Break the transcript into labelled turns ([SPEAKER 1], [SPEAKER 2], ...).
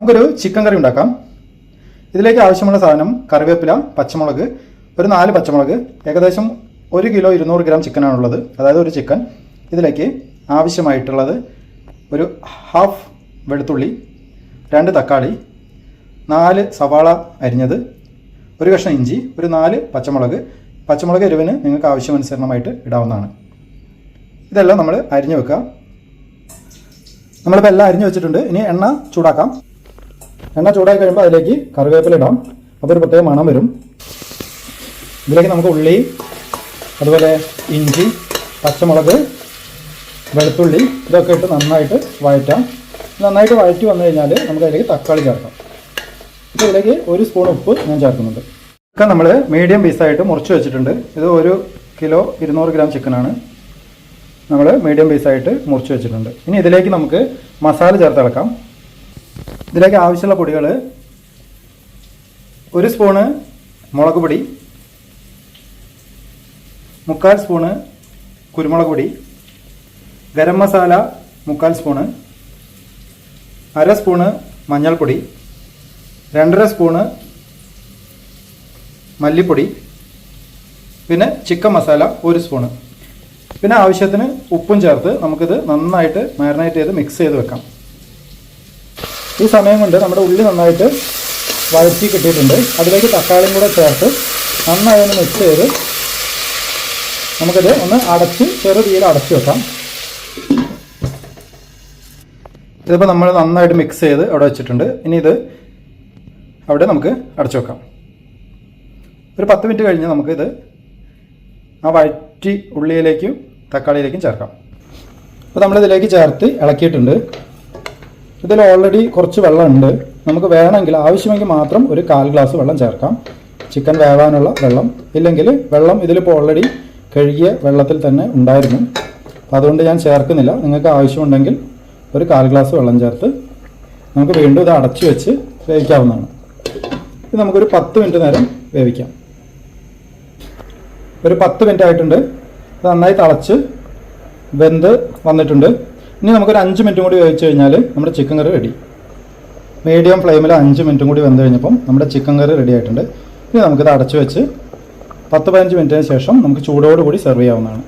[SPEAKER 1] നമുക്കൊരു ചിക്കൻ കറി ഉണ്ടാക്കാം. ഇതിലേക്ക് ആവശ്യമുള്ള സാധനം കറിവേപ്പില പച്ചമുളക് ഒരു നാല് പച്ചമുളക് ഏകദേശം ഒരു കിലോ ഇരുന്നൂറ് ഗ്രാം ചിക്കനാണുള്ളത് അതായത് ഒരു ചിക്കൻ ഇതിലേക്ക് ആവശ്യമായിട്ടുള്ളത് ഒരു ഹാഫ് വെളുത്തുള്ളി രണ്ട് തക്കാളി നാല് സവാള അരിഞ്ഞത് ഒരു കഷ്ണം ഇഞ്ചി ഒരു നാല് പച്ചമുളക്. പച്ചമുളക് എരിവിന് നിങ്ങൾക്ക് ആവശ്യമനുസരണമായിട്ട് ഇടാവുന്നതാണ്. ഇതെല്ലാം നമ്മൾ അരിഞ്ഞു വെക്കുക. നമ്മളിപ്പോൾ എല്ലാം അരിഞ്ഞു വെച്ചിട്ടുണ്ട്. ഇനി എണ്ണ ചൂടാക്കാം. എണ്ണ ചൂടായി കഴിയുമ്പോൾ അതിലേക്ക് കറിവേപ്പില ഇടാം. അപ്പോൾ ഒരു പ്രത്യേക മണം വരും. ഇതിലേക്ക് നമുക്ക് ഉള്ളി അതുപോലെ ഇഞ്ചി പച്ചമുളക് വെളുത്തുള്ളി ഇതൊക്കെ ഇട്ട് നന്നായിട്ട് വഴറ്റാം. നന്നായിട്ട് വഴറ്റി വന്നു കഴിഞ്ഞാൽ നമുക്ക് അതിലേക്ക് തക്കാളി ചേർക്കാം. ഇപ്പോൾ ഇതിലേക്ക് ഒരു സ്പൂൺ ഉപ്പ് ഞാൻ ചേർക്കുന്നുണ്ട്. ചിക്കൻ നമ്മൾ മീഡിയം പീസായിട്ട് മുറിച്ച് വെച്ചിട്ടുണ്ട്. ഇത് ഒരു കിലോ ഇരുന്നൂറ് ഗ്രാം ചിക്കനാണ് നമ്മൾ മീഡിയം പീസായിട്ട് മുറിച്ച് വെച്ചിട്ടുണ്ട്. ഇനി ഇതിലേക്ക് നമുക്ക് മസാല ചേർത്ത് ഇളക്കാം. ഇതിലേക്ക് ആവശ്യമുള്ള പൊടികൾ ഒരു സ്പൂണ് മുളക് പൊടി മുക്കാൽ സ്പൂണ് കുരുമുളക് പൊടി ഗരം മസാല മുക്കാൽ സ്പൂണ് അര സ്പൂണ് മഞ്ഞൾപ്പൊടി രണ്ടര സ്പൂണ് മല്ലിപ്പൊടി പിന്നെ ചിക്കൻ മസാല ഒരു സ്പൂണ്. പിന്നെ ആവശ്യത്തിന് ഉപ്പും ചേർത്ത് നമുക്കിത് നന്നായിട്ട് മാരിനേറ്റ് ചെയ്ത് മിക്സ് ചെയ്ത് വെക്കാം. ഈ സമയം കൊണ്ട് നമ്മുടെ ഉള്ളി നന്നായിട്ട് വഴറ്റി കിട്ടിയിട്ടുണ്ട്. അതിലേക്ക് തക്കാളിയും കൂടെ ചേർത്ത് നന്നായി ഒന്ന് മിക്സ് ചെയ്ത് നമുക്കിത് ഒന്ന് അടച്ച് ചെറു അടച്ചു വെക്കാം. ഇതിപ്പോൾ നമ്മൾ നന്നായിട്ട് മിക്സ് ചെയ്ത് അവിടെ വെച്ചിട്ടുണ്ട്. ഇനി ഇത് അവിടെ നമുക്ക് അടച്ചു വെക്കാം. ഒരു പത്ത് മിനിറ്റ് കഴിഞ്ഞ് നമുക്കിത് ആ വഴറ്റി ഉള്ളിയിലേക്കും തക്കാളിയിലേക്കും ചേർക്കാം. അപ്പോൾ നമ്മളിതിലേക്ക് ചേർത്ത് ഇളക്കിയിട്ടുണ്ട്. ഇതിൽ ഓൾറെഡി കുറച്ച് വെള്ളമുണ്ട്. നമുക്ക് വേണമെങ്കിൽ ആവശ്യമെങ്കിൽ മാത്രം ഒരു കാൽ ഗ്ലാസ് വെള്ളം ചേർക്കാം. ചിക്കൻ വേവാനുള്ള വെള്ളം. ഇല്ലെങ്കിൽ വെള്ളം ഇതിലിപ്പോൾ ഓൾറെഡി കഴുകിയ വെള്ളത്തിൽ തന്നെ ഉണ്ടായിരുന്നു. അപ്പോൾ അതുകൊണ്ട് ഞാൻ ചേർക്കുന്നില്ല. നിങ്ങൾക്ക് ആവശ്യമുണ്ടെങ്കിൽ ഒരു കാൽ ഗ്ലാസ് വെള്ളം ചേർത്ത് നമുക്ക് വീണ്ടും ഇത് അടച്ചു വെച്ച് വേവിക്കാവുന്നതാണ്. ഇത് നമുക്കൊരു പത്ത് മിനിറ്റ് നേരം വേവിക്കാം. ഒരു പത്ത് മിനിറ്റ് ആയിട്ടുണ്ട്. നന്നായി തിളച്ച് വെന്ത് വന്നിട്ടുണ്ട്. ഇനി നമുക്കൊരു അഞ്ച് മിനിറ്റും കൂടി വേവിച്ച് കഴിഞ്ഞാൽ നമ്മുടെ ചിക്കൻ കറി റെഡി മീഡിയം ഫ്ലെയിമിൽ അഞ്ച് മിനിറ്റും കൂടി വെന്ത് കഴിഞ്ഞപ്പം നമ്മുടെ ചിക്കൻ കറി റെഡി ആയിട്ടുണ്ട്. ഇനി നമുക്കിത് അടച്ചു വെച്ച് പത്ത് പതിനഞ്ച് മിനിറ്റിന് ശേഷം നമുക്ക് ചൂടോടുകൂടി സെർവ് ചെയ്യാവുന്നതാണ്.